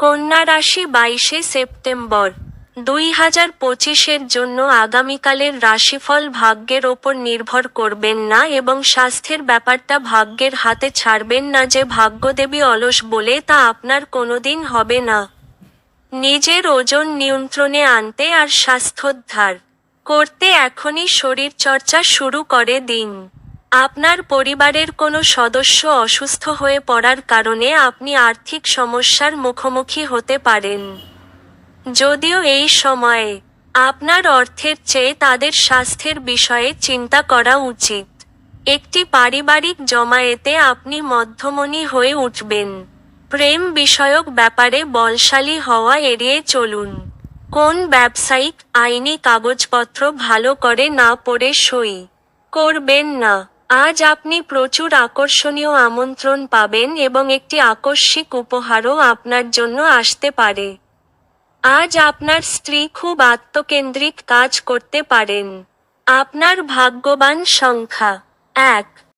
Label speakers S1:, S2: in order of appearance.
S1: কন্যা রাশি বাইশে সেপ্টেম্বর। দুই হাজার পঁচিশের জন্য আগামীকালের রাশিফল ভাগ্যের ওপর নির্ভর করবেন না এবং স্বাস্থ্যের ব্যাপারটা ভাগ্যের হাতে ছাড়বেন না যে ভাগ্যদেবী অলস বলে তা আপনার কোনোদিন হবে না। নিজের ওজন নিয়ন্ত্রণে আনতে আর স্বাস্থ্যোদ্ধার। করতে এখনই শরীরচর্চা শুরু করে দিন। আপনার পরিবারের কোনো সদস্য অসুস্থ হয়ে পড়ার কারণে আপনি আর্থিক সমস্যার মুখোমুখি হতে পারেন। যদিও এই সময়ে আপনার অর্থের চেয়ে তাদের স্বাস্থ্যের বিষয়ে চিন্তা করা উচিত। একটি পারিবারিক জমায়েতে আপনি মধ্যমণি হয়ে উঠবেন। প্রেম বিষয়ক ব্যাপারে বলশালী হওয়া এড়িয়ে চলুন। কোন ব্যবসায়িক আইনি কাগজপত্র ভালো করে না পড়ে সই করবেন না। আজ আপনি প্রচুর আকর্ষণীয় আমন্ত্রণ পাবেন এবং একটি আকস্মিক উপহারও আপনার জন্য আসতে পারে। আজ আপনার স্ত্রী খুব আত্মকেন্দ্রিক কাজ করতে পারেন। আপনার ভাগ্যবান সংখ্যা, এক।